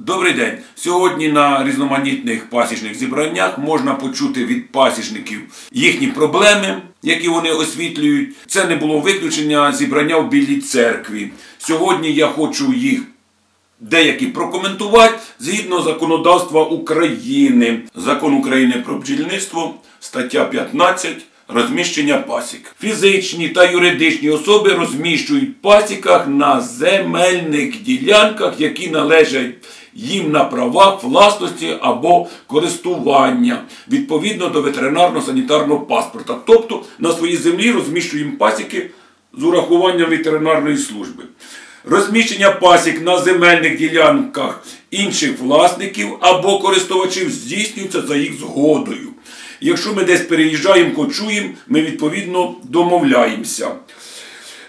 Добрий день. Сьогодні на різноманітних пасічних зібраннях можна почути від пасічників їхні проблеми, які вони освітлюють. Це не було виключення зібрання в Білій церкві. Сьогодні я хочу їх деякі прокоментувати згідно законодавства України. Закон України про бджільництво, стаття 15. Розміщення пасік. Фізичні та юридичні особи розміщують пасіках на земельних ділянках, які належать їм на правах власності або користування відповідно до ветеринарно-санітарного паспорта. Тобто на своїй землі розміщуємо пасіки з урахуванням ветеринарної служби. Розміщення пасік на земельних ділянках інших власників або користувачів здійснюється за їх згодою. Якщо ми десь переїжджаємо, кочуємо, ми відповідно домовляємося.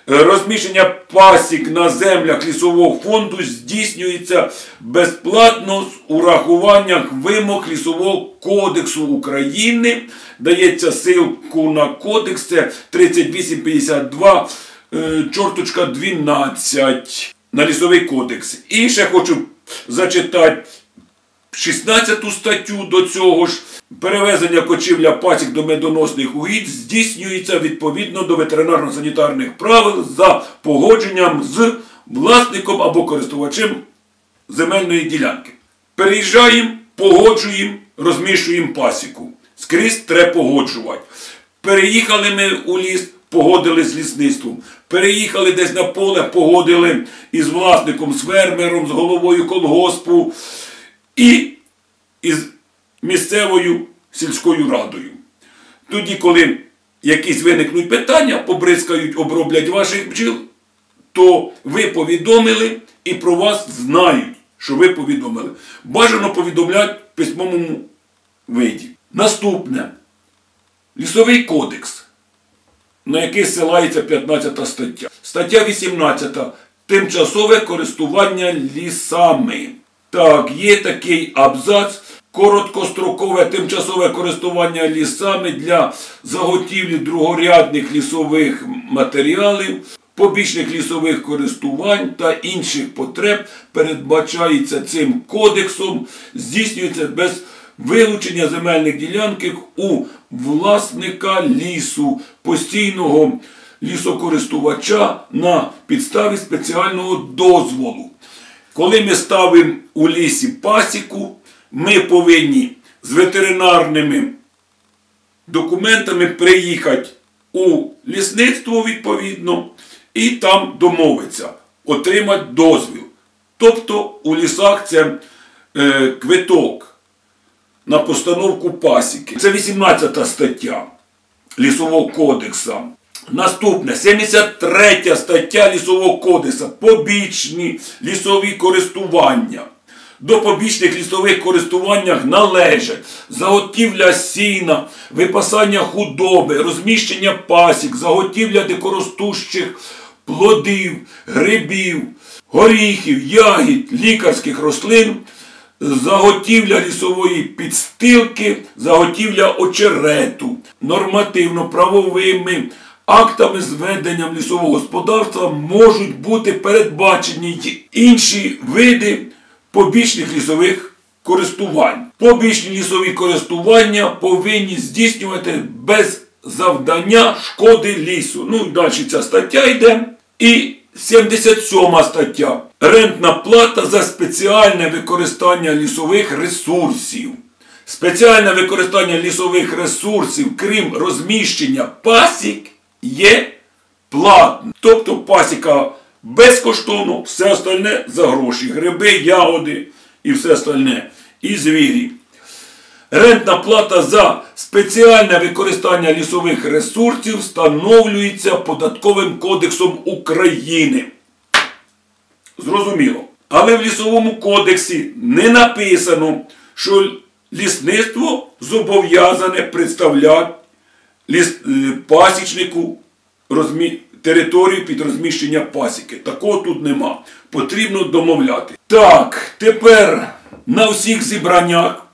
Розміщення пасік на землях лісового фонду здійснюється безплатно з урахуванням вимог Лісового кодексу України. Дається силку на кодекс, це 3852, е, чорточка 12 на лісовий кодекс. І ще хочу зачитати 16 статтю до цього ж. Перевезення кочівля пасік до медоносних угідь здійснюється відповідно до ветеринарно-санітарних правил за погодженням з власником або користувачем земельної ділянки. Переїжджаємо, погоджуємо, розміщуємо пасіку. Скрізь треба погоджувати. Переїхали ми у ліс, погодили з лісництвом. Переїхали десь на поле, погодили із власником, з фермером, з головою колгоспу і із місцевою сільською радою. Тоді, коли якісь виникнуть питання, побризкають, оброблять ваших бджіл, то ви повідомили і про вас знають, що ви повідомили. Бажано повідомляти в письмовому виді. Наступне лісовий кодекс, на який ссилається 15 стаття. Стаття 18. Тимчасове користування лісами. Так, є такий абзац. Короткострокове тимчасове користування лісами для заготівлі другорядних лісових матеріалів, побічних лісових користувань та інших потреб передбачається цим кодексом, здійснюється без вилучення земельних ділянок у власника лісу, постійного лісокористувача на підставі спеціального дозволу. Коли ми ставимо у лісі пасіку, ми повинні з ветеринарними документами приїхати у лісництво відповідно і там домовитися, отримати дозвіл. Тобто у лісах це е, квиток на постановку пасіки. Це 18 стаття Лісового кодексу. Наступне 73 стаття Лісового кодексу. Побічні лісові користування. До побічних лісових користуваннях належать заготівля сіна, випасання худоби, розміщення пасік, заготівля дикоростущих плодів, грибів, горіхів, ягід, лікарських рослин, заготівля лісової підстилки, заготівля очерету, нормативно-правовими актами з лісового господарства можуть бути передбачені інші види побічних лісових користувань. Побічні лісові користування повинні здійснювати без завдання шкоди лісу. Ну і далі ця стаття йде. І 77 стаття. Рентна плата за спеціальне використання лісових ресурсів. Спеціальне використання лісових ресурсів, крім розміщення пасік, є платним. Тобто пасіка безкоштовно, все остальне за гроші. Гриби, ягоди і все остальне. І звірі. Рентна плата за спеціальне використання лісових ресурсів встановлюється Податковим кодексом України. Зрозуміло. Але в лісовому кодексі не написано, що лісництво зобов'язане представляти ліс... Е, пасічнику розмі... територію під розміщення пасіки. Такого тут нема. Потрібно домовляти. Так, тепер на всіх зібраннях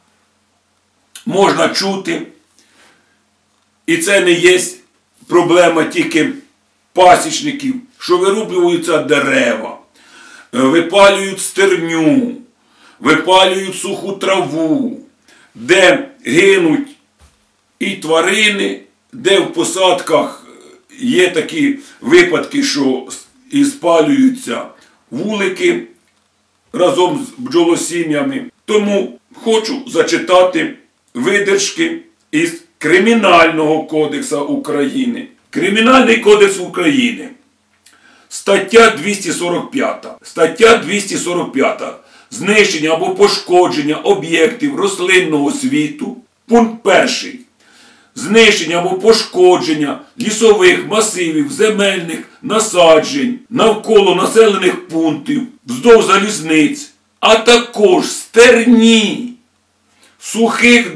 можна чути, і це не є проблема тільки пасічників, що вирублюються дерева, випалюють стерню, випалюють суху траву, де гинуть і тварини, де в посадках є такі випадки, що і спалюються вулики разом з бджолосім'ями. Тому хочу зачитати видержки із Кримінального кодексу України. Кримінальний кодекс України. Стаття 245. Стаття 245. Знищення або пошкодження об'єктів рослинного світу. Пункт 1. Знищення або пошкодження лісових масивів, земельних насаджень навколо населених пунктів, вздовж залізниць, а також стерні, сухих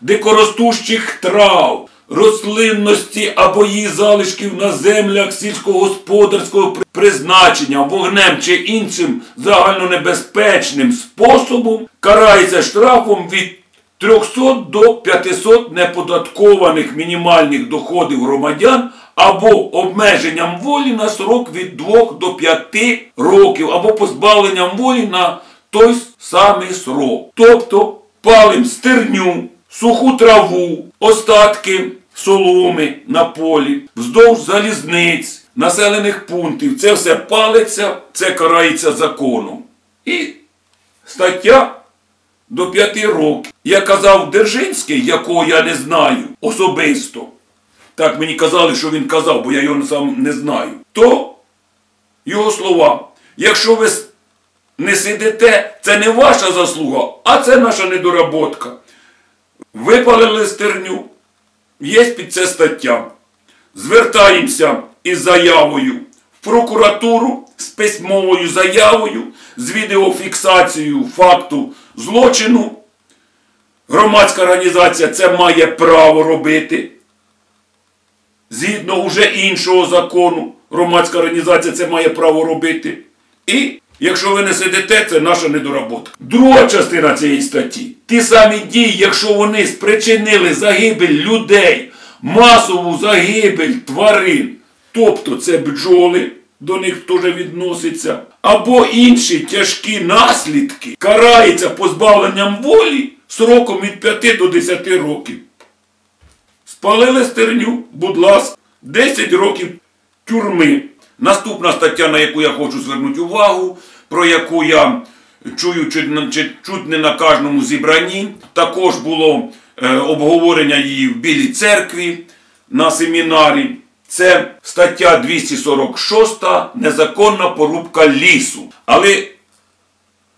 дикоростущих трав, рослинності або її залишків на землях сільськогосподарського призначення вогнем чи іншим загальнонебезпечним способом карається штрафом від 300 до 500 неподаткованих мінімальних доходів громадян або обмеженням волі на срок від 2 до 5 років, або позбавленням волі на той самий срок. Тобто палим стерню, суху траву, остатки соломи на полі, вздовж залізниць, населених пунктів. Це все палиться, це карається законом. І стаття до п'яти років. Я казав Держинський, якого я не знаю особисто. Так мені казали, що він казав, бо я його сам не знаю. То його слова. Якщо ви не сидите, це не ваша заслуга, а це наша недоработка. Випалили стерню. Є під це стаття. Звертаємося із заявою в прокуратуру з письмовою заявою, з відеофіксацією факту злочину. Громадська організація це має право робити. Згідно уже іншого закону, громадська організація це має право робити. І якщо ви не сидите, це наша недоработка. Друга частина цієї статті. Ті самі дії, якщо вони спричинили загибель людей, масову загибель тварин, тобто це бджоли, до них теж відноситься, або інші тяжкі наслідки, карається позбавленням волі сроком від 5 до 10 років. Спалили стерню, будь ласка, 10 років тюрми. Наступна стаття, на яку я хочу звернути увагу, про яку я чую чуть, не на кожному зібранні. Також було е, обговорення її в Білій церкві на семінарі. Це стаття 246 незаконна порубка лісу. Але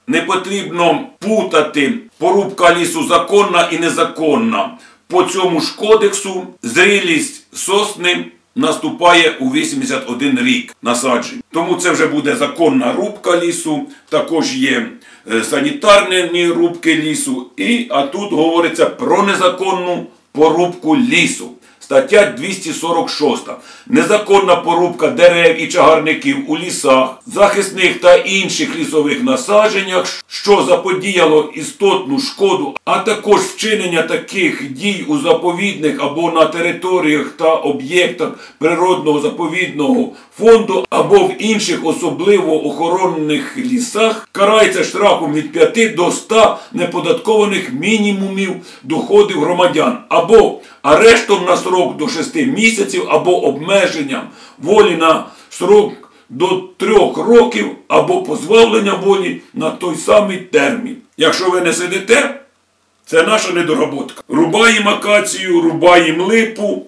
не потрібно путати порубка лісу законна і незаконна. По цьому ж кодексу зрілість сосни наступає у 81 рік насаджень. Тому це вже буде законна рубка лісу, також є е, санітарні рубки лісу. І, а тут говориться про незаконну порубку лісу. Стаття 246. Незаконна порубка дерев і чагарників у лісах, захисних та інших лісових насадженнях, що заподіяло істотну шкоду, а також вчинення таких дій у заповідних або на територіях та об'єктах природного заповідного фонду або в інших особливо охоронених лісах, карається штрафом від 5 до 100 неподаткованих мінімумів доходів громадян або арештом на срок до 6 місяців або обмеженням волі на срок до 3 років або позбавлення волі на той самий термін. Якщо ви не сидите, це наша недоработка. Рубаємо акацію, рубаємо липу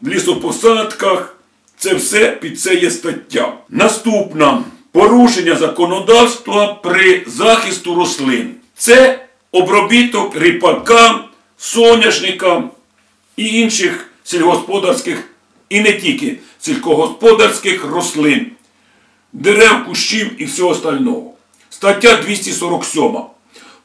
в лісопосадках. Це все під це є стаття. Наступна порушення законодавства при захисту рослин. Це обробіток ріпака, соняшника і інших сільгосподарських, і не тільки сільськогосподарських рослин, дерев, кущів і всього остального. Стаття 247.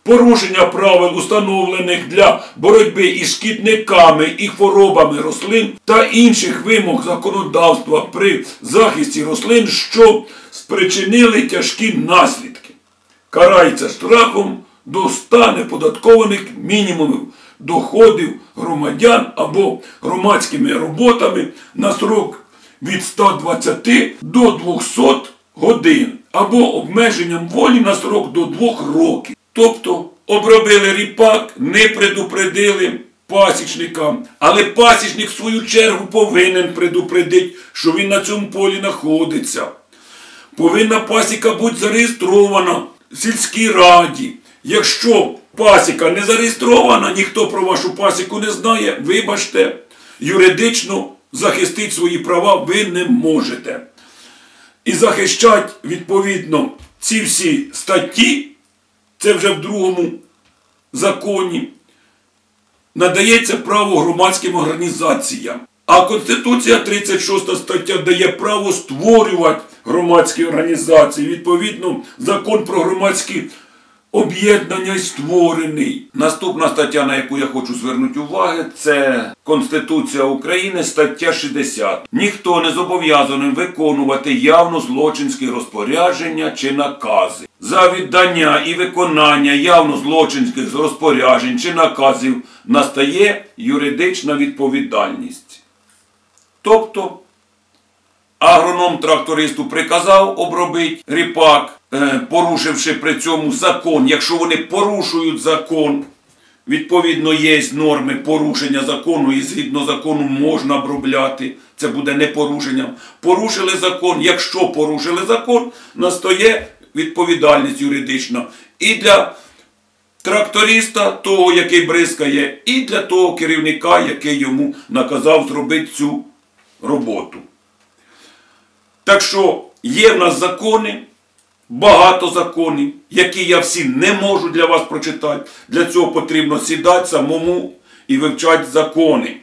Порушення правил, установлених для боротьби із шкідниками і хворобами рослин та інших вимог законодавства при захисті рослин, що спричинили тяжкі наслідки. Карається штрафом до 100 неподаткованих мінімумів доходів громадян або громадськими роботами на срок від 120 до 200 годин або обмеженням волі на срок до 2 років. Тобто обробили ріпак, не предупредили пасічника, але пасічник в свою чергу повинен предупредити, що він на цьому полі знаходиться. Повинна пасіка бути зареєстрована в сільській раді. Якщо пасіка не зареєстрована, ніхто про вашу пасіку не знає, вибачте, юридично захистити свої права ви не можете. І захищати відповідно ці всі статті, це вже в другому законі, надається право громадським організаціям. А Конституція 36 стаття дає право створювати громадські організації. Відповідно, закон про громадські об'єднання створений. Наступна стаття, на яку я хочу звернути увагу, це Конституція України, стаття 60. Ніхто не зобов'язаний виконувати явно злочинські розпорядження чи накази. За віддання і виконання явно злочинських розпоряджень чи наказів настає юридична відповідальність. Тобто агроном трактористу приказав обробити ріпак, порушивши при цьому закон. Якщо вони порушують закон, відповідно є норми порушення закону, і згідно закону можна обробляти. Це буде не порушенням. Порушили закон. Якщо порушили закон, настає відповідальність юридична. І для тракториста, того, який бризкає, і для того керівника, який йому наказав зробити цю роботу. Так що є в нас закони, багато законів, які я всі не можу для вас прочитати. Для цього потрібно сідати самому і вивчати закони.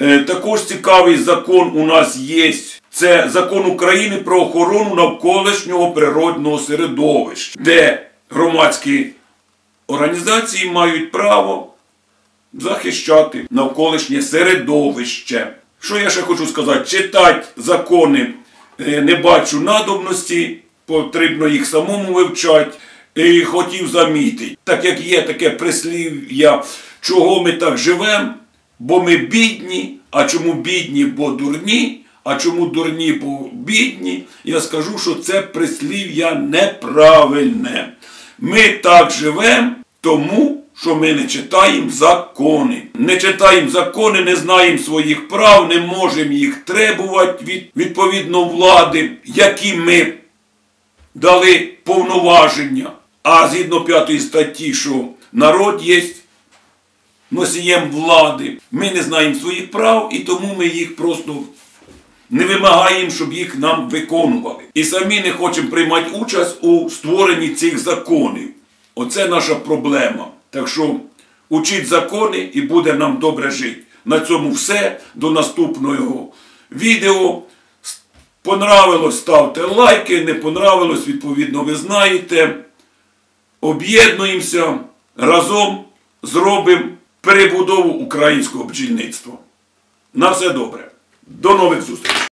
Е, Також цікавий закон у нас є. Це закон України про охорону навколишнього природного середовища, де громадські організації мають право захищати навколишнє середовище. Що я ще хочу сказати? Читати закони е, не бачу надобності, потрібно їх самому вивчати. І хотів замітити, так як є таке прислів'я, чого ми так живемо, бо ми бідні, а чому бідні, бо дурні, а чому дурні, бо бідні, я скажу, що це прислів'я неправильне. Ми так живемо, тому що ми не читаємо закони. Не читаємо закони, не знаємо своїх прав, не можемо їх требувати від відповідно влади, які ми дали повноваження. А згідно п'ятої статті, що народ є носієм влади, ми не знаємо своїх прав і тому ми їх просто не вимагаємо, щоб їх нам виконували. І самі не хочемо приймати участь у створенні цих законів. Оце наша проблема. Так що учіть закони і буде нам добре жити. На цьому все. До наступного відео. Понравилось, ставте лайки, не понравилось, відповідно, ви знаєте. Об'єднуємося, разом зробимо перебудову українського бджільництва. На все добре. До нових зустрічей!